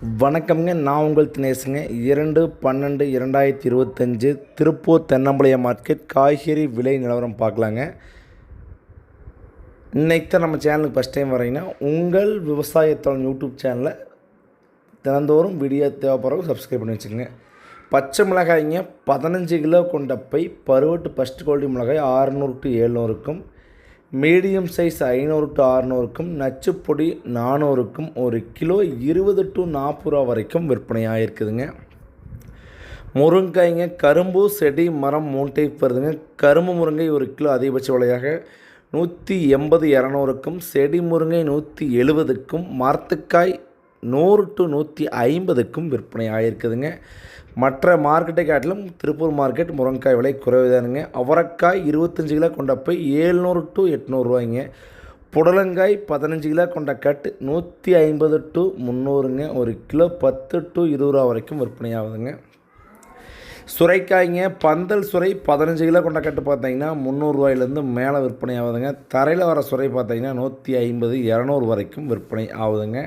வணக்கம்ங்க. நான் உங்கள் தினேசுங்க. இரண்டு பன்னெண்டு இரண்டாயிரத்தி இருபத்தஞ்சு திருப்பூர் தென்னம்பாளையம் மார்க்கெட் காய்கறி விலை நிலவரம் பார்க்கலாங்க. இன்னைக்கு தான் நம்ம சேனலுக்கு ஃபஸ்ட் டைம் வரீங்கன்னா உங்கள் விவசாயத்தோட யூடியூப் சேனலை தினந்தோறும் வீடியோ தேவைப்படுறவங்க சப்ஸ்கிரைப் பண்ணி வச்சுக்கோங்க. பச்சை மிளகாய்ங்க பதினஞ்சு கிலோ கொண்ட பை பருவட்டு ஃபஸ்ட் குவாலிட்டி மிளகாய் ஆறுநூறு டு எழுநூறுக்கும். மீடியம் சைஸ் ஐநூறு டு அறநூறுக்கும் நச்சுப்பொடி நானூறுக்கும் ஒரு கிலோ இருபது டு நாற்பது ரூபா வரைக்கும் விற்பனையாக இருக்குதுங்க. முருங்கைங்க கரும்பு செடி மரம் மூட்டை வருதுங்க. கரும்பு முருங்கை ஒரு கிலோ அதிகபட்ச விலையாக நூற்றி எண்பது இரநூறுக்கும் செடி முருங்கை நூற்றி எழுபதுக்கும் மரத்துக்காய் நூறு டு நூற்றி ஐம்பதுக்கும் விற்பனை ஆகியிருக்குதுங்க மற்ற மார்க்கெட்டை காட்டிலும் திருப்பூர் மார்க்கெட் முருங்கைக்காய் விலை குறைவுதானுங்க. அவரைக்காய் இருபத்தஞ்சி கிலோ கொண்ட போய் ஏழ்நூறு டு எட்நூறுரூவாய்ங்க புடலங்காய் பதினஞ்சு கிலோ கொண்ட கட்டு நூற்றி ஐம்பது டு முந்நூறுங்க ஒரு கிலோ பத்து டு இருபது ரூபா வரைக்கும் விற்பனை ஆகுதுங்க சுரைக்காய்ங்க பந்தல் சுரை பதினஞ்சு கிலோ கொண்ட கட்டு பார்த்தீங்கன்னா முந்நூறுரூவாயிலேருந்து மேலே விற்பனை ஆகுதுங்க தரையில் வர சுரை பார்த்தீங்கன்னா நூற்றி ஐம்பது இரநூறு வரைக்கும் விற்பனை ஆகுதுங்க.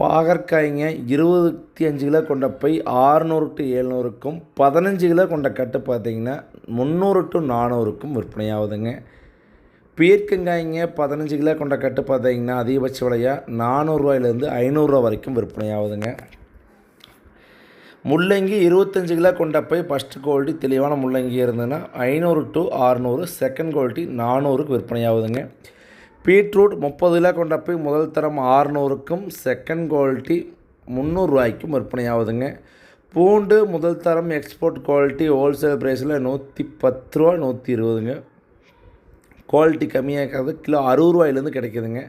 பாகற்காய்ங்க இருபத்தி அஞ்சு கிலோ கொண்ட பை ஆறுநூறு டு எழுநூறுக்கும் பதினஞ்சு கிலோ கொண்ட கட்டு பார்த்தீங்கன்னா முந்நூறு டு நானூறுக்கும் விற்பனையாகுதுங்க. பீர்க்கங்காய்ங்க பதினஞ்சு கிலோ கொண்ட கட்டு பார்த்தீங்கன்னா அதிகபட்ச விலையாக நானூறுரூவாயிலேருந்து ஐநூறுரூவா வரைக்கும் விற்பனை ஆகுதுங்க முள்ளங்கி இருபத்தஞ்சு கிலோ கொண்ட போய் ஃபஸ்ட்டு குவாலிட்டி தெளிவான முள்ளங்கி இருந்ததுன்னா ஐநூறு டு ஆறுநூறு செகண்ட் குவாலிட்டி நானூறுக்கு விற்பனையாகுதுங்க. பீட்ரூட் முப்பது கிலோ கொண்ட போய் முதல் தரம் ஆறுநூறுக்கும் செகண்ட் குவாலிட்டி முந்நூறுரூவாய்க்கும் விற்பனையாகுதுங்க. பூண்டு முதல் தரம் எக்ஸ்போர்ட் குவாலிட்டி ஹோல்சேல் ப்ரைஸில் நூற்றி பத்து ரூபா நூற்றி இருபதுங்க குவாலிட்டி கம்மியாக இருக்கிறது கிலோ அறுபது ரூபாயிலேருந்து கிடைக்குதுங்க.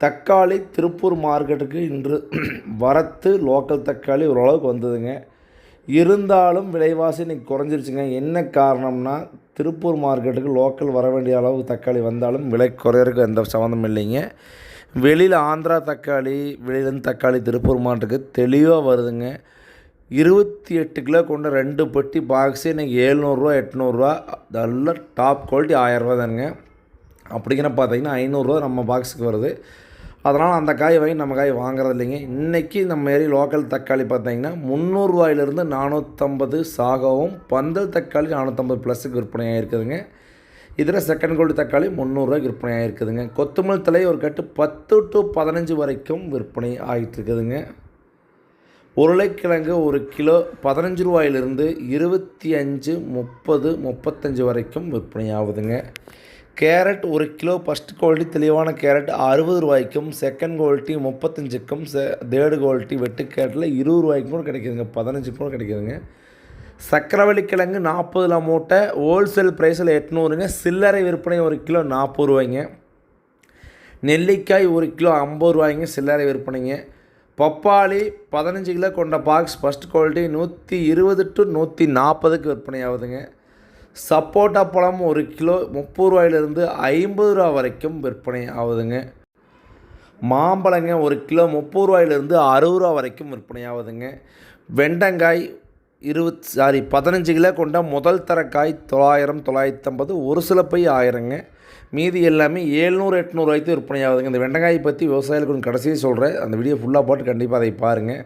தக்காளி திருப்பூர் மார்க்கெட்டுக்கு இன்று வரத்து லோக்கல் தக்காளி ஓரளவுக்கு வந்ததுங்க. இருந்தாலும் விலைவாசி இன்றைக்கி குறைஞ்சிருச்சுங்க. என்ன காரணம்னா திருப்பூர் மார்க்கெட்டுக்கு லோக்கல் வர வேண்டிய அளவுக்கு தக்காளி வந்தாலும் விலை குறையறதுக்கு எந்த சம்மந்தம் இல்லைங்க. வெளியில் ஆந்திரா தக்காளி வெளியிலேருந்து தக்காளி திருப்பூர் மாவட்டத்துக்கு தெளிவாக வருதுங்க. இருபத்தி எட்டு கிலோ கொண்ட ரெண்டு பெட்டி பாக்ஸு இன்றைக்கி ஏழ்நூறுரூவா எட்நூறுரூவா நல்ல டாப் குவாலிட்டி ஆயரூவா தானுங்க. அப்படிங்கிற பார்த்தீங்கன்னா ஐநூறுரூவா நம்ம பாக்ஸுக்கு வருது. அதனால் அந்த காய் வாங்கி நம்ம காய் வாங்குறது இல்லைங்க. இன்றைக்கி நம்ம ஏரி லோக்கல் தக்காளி பார்த்தீங்கன்னா முந்நூறுரூவாயிலிருந்து நானூற்றம்பது சாகவும் பந்தல் தக்காளி நானூற்றம்பது ப்ளஸுக்கு விற்பனை ஆகிருக்குதுங்க இதில் செகண்ட் கோல்டு தக்காளி முந்நூறுரூவாய்க்கு விற்பனை ஆகிருக்குதுங்க கொத்தமல்லி தலை ஒரு கட்டு பத்து டு பதினஞ்சு வரைக்கும் விற்பனை ஆகிட்டு இருக்குதுங்க. உருளைக்கிழங்கு ஒரு கிலோ பதினஞ்சு ரூபாயிலிருந்து இருபத்தி அஞ்சு முப்பது முப்பத்தஞ்சு வரைக்கும் விற்பனை ஆகுதுங்க கேரட் ஒரு கிலோ ஃபஸ்ட் குவாலிட்டி தெளிவான கேரட் அறுபது ரூபாய்க்கும் செகண்ட் குவாலிட்டி முப்பத்தஞ்சுக்கும் செ தேர்டு குவாலிட்டி வெட்டு கேரட்டில் இருபது ரூபாய்க்கும் கூட கிடைக்கிதுங்க பதினஞ்சு கூட கிடைக்குதுங்க. சக்கரவள்ளி கிழங்கு நாற்பதுல மூட்டை ஹோல்சேல் ப்ரைஸில் எட்நூறுங்க சில்லறை விற்பனை ஒரு கிலோ நாற்பது ரூபாய்ங்க. நெல்லிக்காய் ஒரு கிலோ ஐம்பது ரூபாய்ங்க சில்லறை விற்பனைங்க. பப்பாளி பதினஞ்சு கிலோ கொண்ட பாக்ஸ் ஃபஸ்ட் குவாலிட்டி நூற்றி இருபது டு நூற்றி நாற்பதுக்கு விற்பனை ஆகுதுங்க சப்போட்டா பழம் ஒரு கிலோ முப்பது ரூபாயிலிருந்து ஐம்பது ரூபா வரைக்கும் விற்பனை ஆகுதுங்க. மாம்பழங்க ஒரு கிலோ முப்பது ரூபாயிலிருந்து அறுபது ரூபா வரைக்கும் விற்பனை ஆகுதுங்க. வெண்டங்காய் இருபத் சாரி பதினஞ்சு கிலோ கொண்ட முதல் தர காய் தொள்ளாயிரம் தொள்ளாயிரத்தி ஐம்பது ஒரு சில பை ஆயிரங்க. மீதி எல்லாமே ஏழ்நூறு எட்நூறுவாய்க்கு விற்பனை ஆகுதுங்க. இந்த வெண்டைக்காய் பற்றி விவசாயிகளுக்கு கொஞ்சம் கடைசியாக சொல்கிறேன் அந்த வீடியோ ஃபுல்லாக போட்டு கண்டிப்பாக அதை பாருங்கள்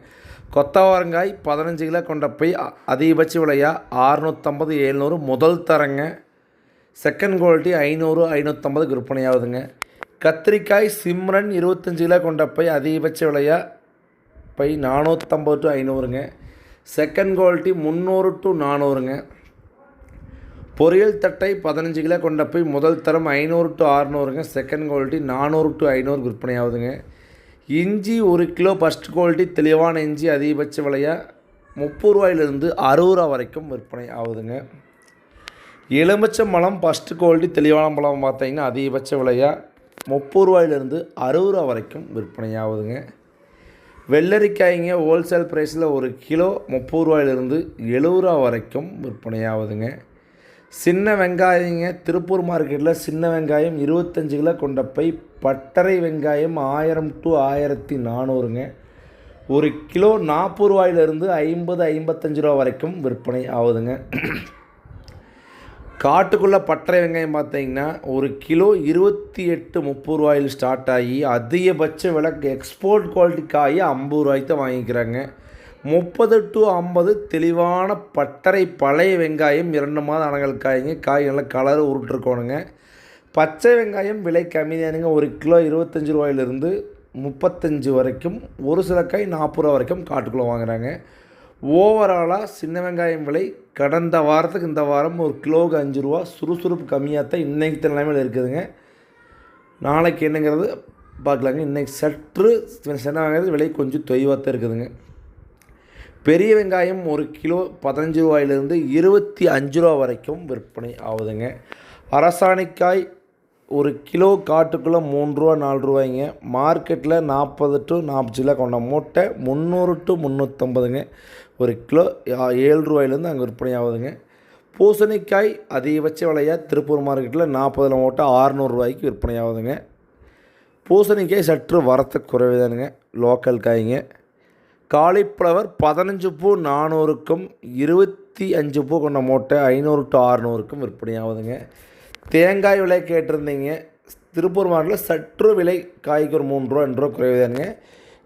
கொத்தவரங்காய் பதினஞ்சு கிலோ கொண்ட போய் அதிகபட்ச விலையாக ஆறுநூற்றம்பது ஏழ்நூறு முதல் தரங்க. செகண்ட் குவாலிட்டி ஐநூறு ஐநூற்றம்பதுக்கு விற்பனை ஆகுதுங்க. கத்திரிக்காய் சிம்ரன் இருபத்தஞ்சு கிலோ கொண்ட பை அதிகபட்ச விலையாக பை நானூற்றம்பது டு ஐநூறுங்க. செகண்ட் குவாலிட்டி முந்நூறு டு நானூறுங்க. பொரியல் தட்டை பதினஞ்சு கிலோ கொண்ட போய் முதல் தரம் ஐநூறு டு அறநூறுங்க. செகண்ட் குவாலிட்டி நானூறு டு ஐநூறு விற்பனை ஆகுதுங்க இஞ்சி ஒரு கிலோ ஃபஸ்ட் குவாலிட்டி தெளிவான இஞ்சி அதிகபட்ச விலையாக முப்பது ரூபாயிலிருந்து அறுபது ரூபா வரைக்கும் விற்பனை ஆகுதுங்க எலுமிச்சம் பழம் ஃபஸ்ட்டு குவாலிட்டி தெளிவான பழம் பார்த்தீங்கன்னா அதிகபட்ச விலையாக முப்பது ரூபாயிலிருந்து அறுபது ரூபா வரைக்கும் விற்பனை ஆகுதுங்க வெள்ளரிக்காய்ங்க ஹோல்சேல் ப்ரைஸில் ஒரு கிலோ முப்பது ரூபாயிலிருந்து எழுபது ரூபா வரைக்கும் விற்பனை ஆகுதுங்க சின்ன வெங்காயங்க திருப்பூர் மார்க்கெட்டில் சின்ன வெங்காயம் இருபத்தஞ்சு கிலோ கொண்ட பை பட்டறை வெங்காயம் ஆயிரம் டு ஆயிரத்தி நானூறுங்க. ஒரு கிலோ நாற்பது ரூபாயிலிருந்து ஐம்பது ஐம்பத்தஞ்சு ரூபா வரைக்கும் விற்பனை ஆகுதுங்க. காட்டுக்குள்ளே பட்டறை வெங்காயம் பார்த்தீங்கன்னா ஒரு கிலோ இருபத்தி எட்டு முப்பது ரூபாயில் ஸ்டார்ட் ஆகி அதிகபட்ச விலை எக்ஸ்போர்ட் குவாலிட்டி காய் ஐம்பது ரூபாய்க்கு தான் வாங்கிக்கிறாங்க. முப்பது டு ஐம்பது தெளிவான பட்டறை பழைய வெங்காயம் இரண்டு மாதம் அணங்கள் காய்ங்க. காய் நல்லா கலர் உருட்டுருக்கோணுங்க. பச்சை வெங்காயம் விலை கம்மி தானுங்க ஒரு கிலோ இருபத்தஞ்சி ரூபாயிலிருந்து முப்பத்தஞ்சு வரைக்கும் ஒரு சில காய் நாற்பது ரூபா வரைக்கும் காட்டுக்குள்ளே வாங்குறாங்க. ஓவராலாக சின்ன வெங்காயம் விலை கடந்த வாரத்துக்கு இந்த வாரம் ஒரு கிலோவுக்கு அஞ்சு ரூபா. சுறுசுறுப்பு கம்மியாக தான் இன்றைக்கு நிலைமையில் இருக்குதுங்க. நாளைக்கு என்னங்கிறது பார்க்கலாங்க. இன்றைக்கி சற்று சின்ன வெங்காயத்து விலை கொஞ்சம் தொய்வாக தான் இருக்குதுங்க. பெரிய வெங்காயம் ஒரு கிலோ பதினஞ்சு ரூபாயிலிருந்து இருபத்தி அஞ்சு ரூபா வரைக்கும் விற்பனை ஆகுதுங்க. அரசாணிக்காய் ஒரு கிலோ காட்டுக்குள்ளே மூணு ரூபா நாலு ரூபாய்ங்க. மார்க்கெட்டில் நாற்பது டு நாற்பது கிலோ கொண்ட மூட்டை முந்நூறு டு முந்நூற்றம்பதுங்க ஒரு கிலோ ஏழு ரூபாயிலேருந்து அங்கே விற்பனை ஆகுதுங்க. பூசணிக்காய் அதிகபட்ச விலையாக திருப்பூர் மார்க்கெட்டில் நாற்பதில் மூட்டை ஆறுநூறுவாய்க்கு விற்பனை ஆகுதுங்க. பூசணிக்காய் சற்று வரத்து குறைவுதானுங்க. லோக்கல் காய்ங்க. காலிஃப்ளவர் பதினஞ்சு பூ நானூறுக்கும் இருபத்தி அஞ்சு பூ கொண்ட மூட்டை ஐநூறு டு ஆறுநூறுக்கும் விற்பனையாகுதுங்க. தேங்காய் விலை கேட்டிருந்தீங்க. திருப்பூர் மாவட்டத்தில் சற்று விலை காய்க்கு ஒரு மூணு ரூபா ரெண்டு ரூபா குறைவுதானுங்க.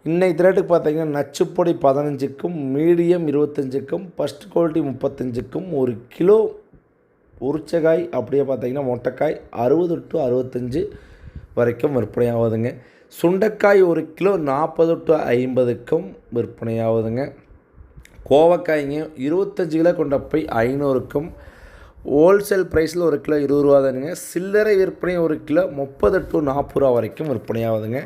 இன்றைக்கு ரேட்டுக்கு பார்த்தீங்கன்னா நச்சுப்பொடி பதினஞ்சுக்கும் மீடியம் இருபத்தஞ்சுக்கும் ஃபஸ்ட் குவாலிட்டி முப்பத்தஞ்சுக்கும் ஒரு கிலோ உரிச்சக்காய் அப்படியே பார்த்தீங்கன்னா மொட்டைக்காய் அறுபது டு அறுபத்தஞ்சு வரைக்கும் விற்பனையாகுதுங்க. சுண்டைக்காய் ஒரு கிலோ நாற்பது டு ஐம்பதுக்கும் விற்பனை ஆகுதுங்க கோவக்காய்ங்க இருபத்தஞ்சு கிலோ கொண்ட போய் ஐநூறுக்கும் ஹோல்சேல் ப்ரைஸில் ஒரு கிலோ இருபது ரூபா தானுங்க. சில்லறை விற்பனை ஒரு கிலோ முப்பது டு நாற்பது ரூபா வரைக்கும் விற்பனை ஆகுதுங்க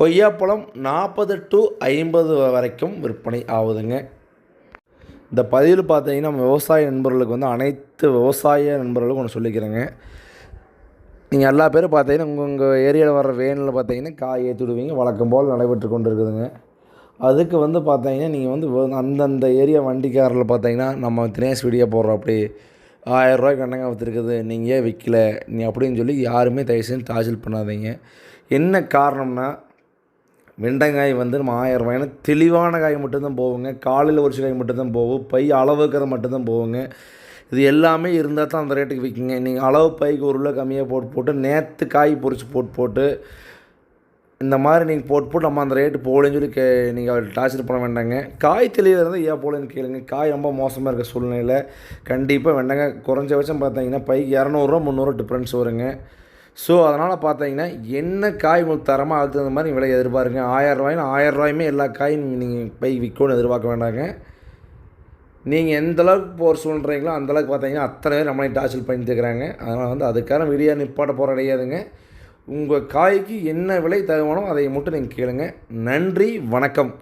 கொய்யாப்பழம் நாற்பது டு ஐம்பது வரைக்கும் விற்பனை ஆகுதுங்க. இந்த பதிவில் பார்த்தீங்கன்னா விவசாய நண்பர்களுக்கு வந்து அனைத்து விவசாய நண்பர்களுக்கும் ஒன்று சொல்லிக்கிறேங்க. நீங்கள் எல்லா பேரும் பார்த்தீங்கன்னா உங்கள் உங்கள் ஏரியாவில் வர வேனில் பார்த்தீங்கன்னா காய் ஏற்றி விடுவீங்க. வழக்கம் போல் நடைபெற்று கொண்டு இருக்குதுங்க அதுக்கு வந்து பார்த்தீங்கன்னா நீங்கள் வந்து அந்தந்த ஏரியா வண்டிக்காரில் பார்த்தீங்கன்னா நம்ம தினேஷ் வீடியோ போடுறோம் அப்படி ஆயரூவாய்க்கு அண்ணங்க விற்றுருக்குது நீங்கள் ஏன் விற்கல நீ அப்படின்னு சொல்லி யாருமே தயவு செஞ்சு டார்ச்சல் பண்ணாதீங்க. என்ன காரணம்னா வெண்டைக்காய் வந்து நம்ம ஆயிரம் ரூபாய்னா தெளிவான காய் மட்டும்தான் போவோங்க காலையில் ஒரு காய் மட்டும்தான் போகும். பை அளவுக்கிறது மட்டும்தான் போவோங்க இது எல்லாமே இருந்தால் தான் அந்த ரேட்டுக்கு விற்குங்க. நீங்கள் அளவு பைக்கு ஒரு உள்ள கம்மியாக போட்டு போட்டு நேற்று காய் பொறிச்சு போட்டு போட்டு இந்த மாதிரி நீங்கள் போட்டு போட்டு நம்ம அந்த ரேட்டு போகலன்னு சொல்லி கே நீங்கள் டார்ச்சர் பண்ண வேண்டாங்க. காய் தெளிவாக இருந்தால் ஏன் போகலன்னு கேளுங்க. காய் ரொம்ப மோசமாக இருக்க சூழ்நிலையில் கண்டிப்பாக வேண்டாங்க குறைஞ்சபட்சம் பார்த்தீங்கன்னா பைக்கு இரநூறுவா முந்நூறுவா டிஃப்ரென்ஸ் வருங்க. ஸோ அதனால் பார்த்தீங்கன்னா என்ன காய் உங்களுக்கு தரமாக அதுக்கு தகுந்த மாதிரி விலை எதிர்பாருங்க. ஆயிரம் ஆயிரரூவாயுமே எல்லா காயும் நீங்கள் பை விற்கணும்னு எதிர்பார்க்க வேண்டாங்க. நீங்கள் எந்த அளவுக்கு போகிற சொல்கிறீங்களோ அந்தளவுக்கு பார்த்தீங்கன்னா அத்தனை பேர் நம்மளையும் டார்ச்சல் பண்ணிட்டு இருக்கிறாங்க. அதனால் வந்து அதுக்கான வீடியோ நிப்பாட்ட போகிற கிடையாதுங்க. உங்கள் காய்க்கு என்ன விலை தருவானோ அதை மட்டும் நீங்கள் கேளுங்க. நன்றி வணக்கம்.